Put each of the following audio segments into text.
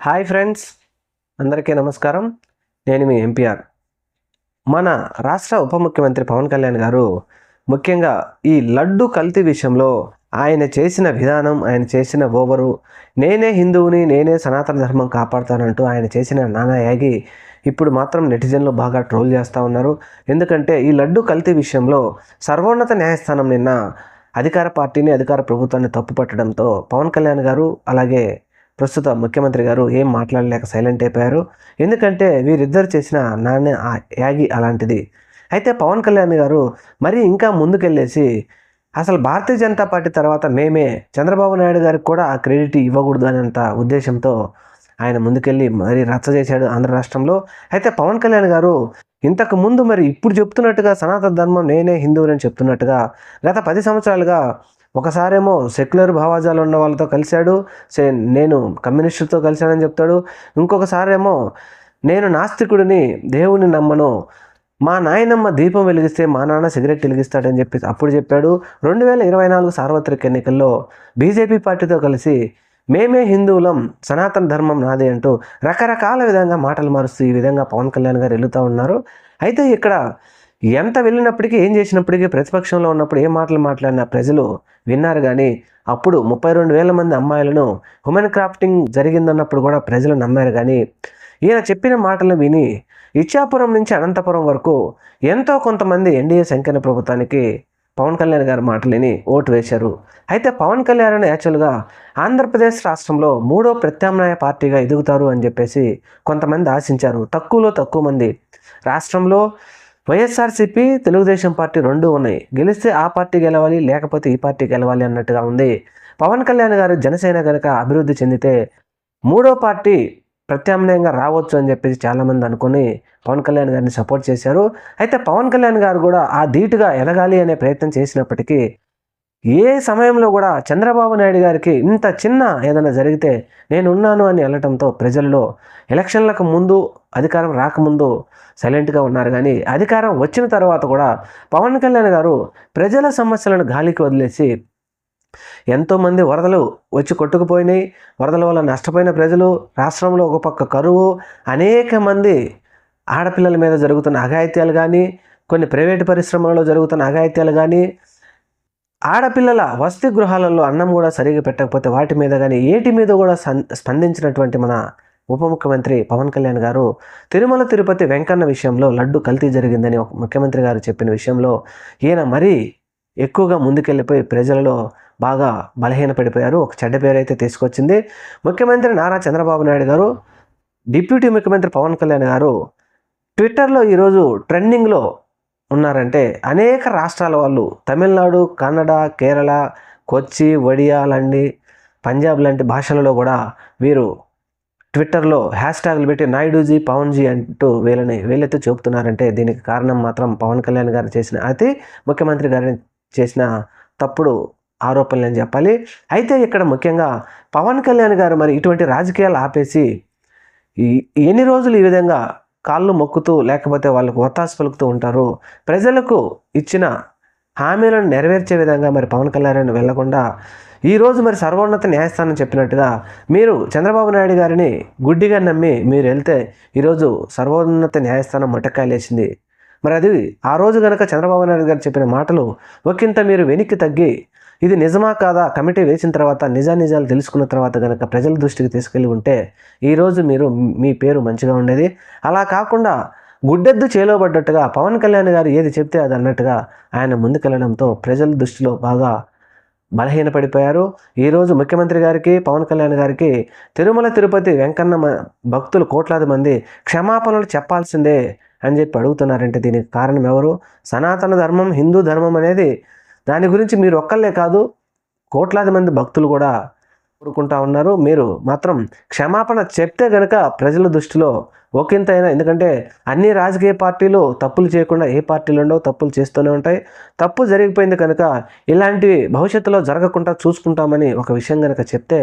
Hi friends అందరికీ నమస్కారం. నేను మీ ఎంపీఆర్ మన రాష్ట్ర ఉప ముఖ్యమంత్రి పవన్ కళ్యాణ్ గారు ముఖ్యంగా ఈ లడ్డు కల్తీ విషయంలో ఆయన చేసిన విధానం ఆయన చేసిన ఓవరు నేనే హిందువుని నేనే సనాతన ధర్మం కాపాడుతానంటూ ఆయన చేసిన నానా యాగి ఇప్పుడు మాత్రం నెటిజన్లు బాగా ట్రోల్ చేస్తూ ఉన్నారు. ఎందుకంటే ఈ లడ్డు కల్తీ విషయంలో సర్వోన్నత న్యాయస్థానం నిన్న అధికార పార్టీని అధికార ప్రభుత్వాన్ని తప్పుపట్టడంతో పవన్ కళ్యాణ్ గారు అలాగే ప్రస్తుత ముఖ్యమంత్రి గారు ఏం మాట్లాడలేక సైలెంట్ అయిపోయారు. ఎందుకంటే వీరిద్దరు చేసిన నాణ్య ఆ యాగి అలాంటిది. అయితే పవన్ కళ్యాణ్ గారు మరి ఇంకా ముందుకెళ్ళేసి అసలు భారతీయ జనతా పార్టీ తర్వాత మేమే చంద్రబాబు నాయుడు గారికి కూడా ఆ క్రెడిట్ ఇవ్వకూడదు అనేంత ఉద్దేశంతో ఆయన ముందుకెళ్ళి మరీ రచ్చ చేశాడు ఆంధ్ర రాష్ట్రంలో. అయితే పవన్ కళ్యాణ్ గారు ఇంతకు ముందు మరి ఇప్పుడు చెప్తున్నట్టుగా సనాతన ధర్మం నేనే హిందువులని చెప్తున్నట్టుగా గత పది సంవత్సరాలుగా ఒకసారేమో సెక్యులర్ భావాజాలు ఉన్న వాళ్ళతో కలిశాడు. సే నేను కమ్యూనిస్టులతో కలిశానని చెప్తాడు. ఇంకొకసారేమో నేను నాస్తికుడిని దేవుని నమ్మను. మా నాయనమ్మ దీపం వెలిగిస్తే మా నాన్న సిగరెట్ వెలిగిస్తాడని చెప్పి అప్పుడు చెప్పాడు. రెండు వేల ఇరవై నాలుగు సార్వత్రిక ఎన్నికల్లో బీజేపీ పార్టీతో కలిసి మేమే హిందువులం సనాతన ధర్మం నాదే అంటూ రకరకాల విధంగా మాటలు మారుస్తూ ఈ విధంగా పవన్ కళ్యాణ్ గారు వెళుతూ ఉన్నారు. అయితే ఇక్కడ ఎంత వెళ్ళినప్పటికీ ఏం చేసినప్పటికీ ప్రతిపక్షంలో ఉన్నప్పుడు ఏ మాటలు మాట్లాడినా ప్రజలు విన్నారు కానీ అప్పుడు ముప్పై రెండు వేల మంది అమ్మాయిలను హ్యూమెన్ క్రాఫ్టింగ్ జరిగిందన్నప్పుడు కూడా ప్రజలు నమ్మారు కానీ ఈయన చెప్పిన మాటలు విని ఇచ్చాపురం నుంచి అనంతపురం వరకు ఎంతో కొంతమంది ఎన్డీఏ సంకీర్ణ ప్రభుత్వానికి పవన్ కళ్యాణ్ గారి మాటలని ఓటు వేశారు. అయితే పవన్ కళ్యాణ్ యాక్చువల్గా ఆంధ్రప్రదేశ్ రాష్ట్రంలో మూడో ప్రత్యామ్నాయ పార్టీగా ఎదుగుతారు అని చెప్పేసి కొంతమంది ఆశించారు. తక్కువలో తక్కువ మంది. రాష్ట్రంలో వైఎస్ఆర్సీపీ తెలుగుదేశం పార్టీ రెండు ఉన్నాయి. గెలిస్తే ఆ పార్టీ గెలవాలి లేకపోతే ఈ పార్టీ గెలవాలి అన్నట్టుగా ఉంది. పవన్ కళ్యాణ్ గారు జనసేన కనుక అభివృద్ధి చెందితే మూడో పార్టీ ప్రత్యామ్నాయంగా రావచ్చు అని చెప్పేసి చాలామంది అనుకుని పవన్ కళ్యాణ్ గారిని సపోర్ట్ చేశారు. అయితే పవన్ కళ్యాణ్ గారు కూడా ఆ ధీటుగా ఎదగాలి అనే ప్రయత్నం చేసినప్పటికీ ఏ సమయంలో కూడా చంద్రబాబు నాయుడు గారికి ఇంత చిన్న ఏదైనా జరిగితే నేను ఉన్నాను అని వెళ్ళటంతో ప్రజల్లో ఎలక్షన్లకు ముందు అధికారం రాకముందు సైలెంట్గా ఉన్నారు. కానీ అధికారం వచ్చిన తర్వాత కూడా పవన్ కళ్యాణ్ గారు ప్రజల సమస్యలను గాలికి వదిలేసి ఎంతోమంది వరదలు వచ్చి కొట్టుకుపోయినాయి. వరదల వల్ల నష్టపోయిన ప్రజలు రాష్ట్రంలో ఒక పక్క కరువు అనేక మంది ఆడపిల్లల మీద జరుగుతున్న అఘాయిత్యాలు కానీ కొన్ని ప్రైవేటు పరిశ్రమలలో జరుగుతున్న అఘాయిత్యాలు కానీ ఆడపిల్లల వసతి గృహాలలో అన్నం కూడా సరిగా పెట్టకపోతే వాటి మీద కానీ ఏటి మీద కూడా స్పందించినటువంటి మన ఉప ముఖ్యమంత్రి పవన్ కళ్యాణ్ గారు తిరుమల తిరుపతి వెంకన్న విషయంలో లడ్డు కల్తీ జరిగిందని ఒక ముఖ్యమంత్రి గారు చెప్పిన విషయంలో ఈయన మరీ ఎక్కువగా ముందుకెళ్ళిపోయి ప్రజలలో బాగా బలహీనపడిపోయారు. ఒక చెడ్డ పేరు అయితే తీసుకొచ్చింది. ముఖ్యమంత్రి నారా చంద్రబాబు నాయుడు గారు డిప్యూటీ ముఖ్యమంత్రి పవన్ కళ్యాణ్ గారు ట్విట్టర్లో ఈరోజు ట్రెండింగ్లో ఉన్నారంటే అనేక రాష్ట్రాల వాళ్ళు తమిళనాడు కన్నడ కేరళ కొచ్చి ఒడియా లాంటి పంజాబ్ లాంటి భాషలలో కూడా వీరు ట్విట్టర్లో హ్యాష్ ట్యాగ్లు పెట్టి నాయుడుజీ పవన్జీ అంటూ వీళ్ళని వీళ్ళైతే చూపుతున్నారంటే దీనికి కారణం మాత్రం పవన్ కళ్యాణ్ గారు చేసిన అతి ముఖ్యమంత్రి గారిని చేసిన తప్పుడు ఆరోపణలు అని చెప్పాలి. అయితే ఇక్కడ ముఖ్యంగా పవన్ కళ్యాణ్ గారు మరి ఇటువంటి రాజకీయాలు ఆపేసి ఈ- ఎన్ని రోజులు ఈ విధంగా కాళ్ళు మొక్కుతూ లేకపోతే వాళ్ళకు ఒత్తాసు పలుకుతూ ఉంటారు. ప్రజలకు ఇచ్చిన హామీలను నెరవేర్చే విధంగా మరి పవన్ కళ్యాణ్ వెళ్ళకుండా ఈరోజు మరి సర్వోన్నత న్యాయస్థానం చెప్పినట్టుగా మీరు చంద్రబాబు నాయుడు గారిని గుడ్డిగా నమ్మి మీరు వెళ్తే ఈరోజు సర్వోన్నత న్యాయస్థానం మొట్టకాయలేసింది మరి అది ఆ రోజు గనక చంద్రబాబు నాయుడు గారు చెప్పిన మాటలు ఒకంత మీరు వెనక్కి తగ్గి ఇది నిజమా కాదా? కమిటీ వేసిన తర్వాత నిజానిజాలు తెలుసుకున్న తర్వాత గనక ప్రజల దృష్టికి తీసుకెళ్ళి ఉంటే ఈరోజు మీరు మీ పేరు మంచిగా ఉండేది. అలా కాకుండా గుడ్డెద్దు చేలోబడ్డట్టుగా పవన్ కళ్యాణ్ గారు ఏది చెప్తే అది అన్నట్టుగా ఆయన ముందుకెళ్ళడంతో ప్రజల దృష్టిలో బాగా బలహీనపడిపోయారు. ఈరోజు ముఖ్యమంత్రి గారికి పవన్ కళ్యాణ్ గారికి తిరుమల తిరుపతి వెంకన్న మ- భక్తులు కోట్లాది మంది క్షమాపణలు చెప్పాల్సిందే అని చెప్పి అడుగుతున్నారంటే దీనికి కారణం ఎవరు? సనాతన ధర్మం హిందూ ధర్మం అనేది దాని గురించి మీరు ఒక్కళ్ళే కాదు కోట్లాది మంది భక్తులు కూడా కోరుకుంటా ఉన్నారు. మీరు మాత్రం క్షమాపణ చెప్తే గనక ప్రజల దృష్టిలో ఒకంతైనా ఎందుకంటే అన్ని రాజకీయ పార్టీలు తప్పులు చేయకుండా ఏ పార్టీలు ఉండవు తప్పులు చేస్తూనే ఉంటాయి. తప్పు జరిగిపోయింది కనుక ఇలాంటివి భవిష్యత్తులో జరగకుండా చూసుకుంటామని ఒక విషయం కనుక చెప్తే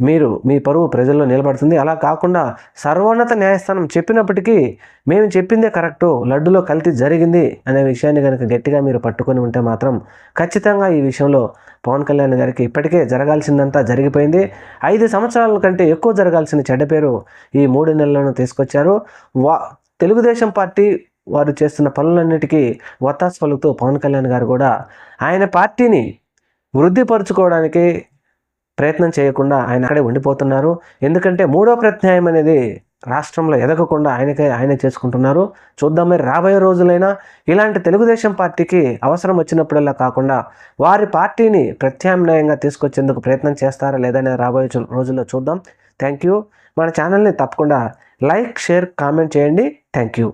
మీరు మీ పరువు ప్రజల్లో నిలబడుతుంది. అలా కాకుండా సర్వోన్నత న్యాయస్థానం చెప్పినప్పటికీ మేము చెప్పిందే కరెక్టు. లడ్డులో కల్తీ జరిగింది అనే విషయాన్ని కనుక గట్టిగా మీరు పట్టుకొని ఉంటే మాత్రం ఖచ్చితంగా ఈ విషయంలో పవన్ కళ్యాణ్ గారికి ఇప్పటికే జరగాల్సిందంతా జరిగిపోయింది. ఐదు సంవత్సరాల కంటే ఎక్కువ జరగాల్సిన చెడ్డ పేరు ఈ మూడు నెలలను తీసుకొచ్చారు. వా తెలుగుదేశం పార్టీ వారు చేస్తున్న పనులన్నిటికీ వత్తాసు పలుకుతూ పవన్ కళ్యాణ్ గారు కూడా ఆయన పార్టీని వృద్ధిపరుచుకోవడానికి ప్రయత్నం చేయకుండా ఆయన అక్కడే ఉండిపోతున్నారు. ఎందుకంటే మూడో ప్రత్యాయం అనేది రాష్ట్రంలో ఎదగకుండా ఆయనకే ఆయనే చేసుకుంటున్నారు. చూద్దాం మరి రాబోయే రోజులైనా ఇలాంటి తెలుగుదేశం పార్టీకి అవసరం వచ్చినప్పుడల్లా కాకుండా వారి పార్టీని ప్రత్యామ్నాయంగా తీసుకొచ్చేందుకు ప్రయత్నం చేస్తారా లేదనే రాబోయే రోజుల్లో చూద్దాం. Thank you. మన ఛానల్ని తప్పకుండా లైక్ షేర్ కామెంట్ చేయండి. Thank you.